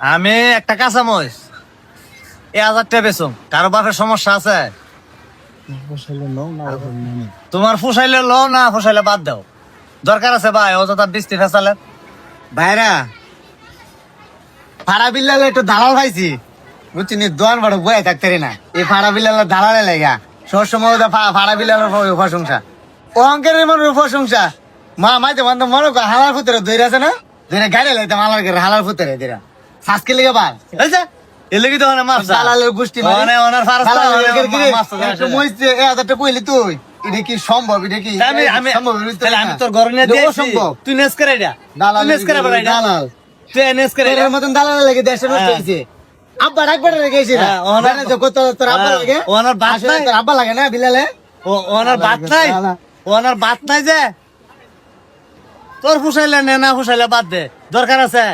আমি একটা কাঁচা মরিচ এ হাজার টাকা বেচুম। কারও বাপের সমস্যা আছে? তোমার ফুসাইলে লো না ফুসাইলে বাদ দাও। দরকার আছে ভাই অযথা বৃষ্টি ফেসালে। ভাইরা ফাড়া বিল্লালে একটু দালাল পাইছি। বুঝছি নি দোয়ান বড় বয়ে থাকতে রে না। এই ফাড়া বিল্লালে দালালে লেগা। সব সময় ওদের ফাড়া বিল্লালের প্রশংসা। ও অঙ্কের মনের প্রশংসা। মা মাইতে মনে কর হালার ফুতেরে দইরা আছে না? দইরা গাড়ি লাইতাম হালার হালার ফুতেরে দিরা। শাসকে লেগে বাস। হয়েছে এর লেগে তো মাছ দালালের গোষ্ঠী। ওখানে ওনার দালালের একটু। এ হাজারটা কইলি তুই এটা কি সম্ভব? এটা কি? আমি আমি সম্ভব? এর তাহলে আমি তোর ঘরে নিয়ে এটা দিয়েছি তুই নেস করে এটা। দালাল নেস করে বেড়াই না দালাল। তুই নেস করে মতন দালাল লাগে দেশে নষ্ট হ্যাঁ। হয়েছে আব্বা ডাকবার রেখেছি না হ্যাঁ, ওনার- তো কত তোর আব্বা হ্যাঁ, লাগে। ওনার আসলে নাই? তোর আব্বা লাগে না বিলালে? ও ওনার বাত নাই। ওনার বাত নাই যে? তোর ফুসাইলে নে না ফুসাইলে বাদ দে। দরকার আছে?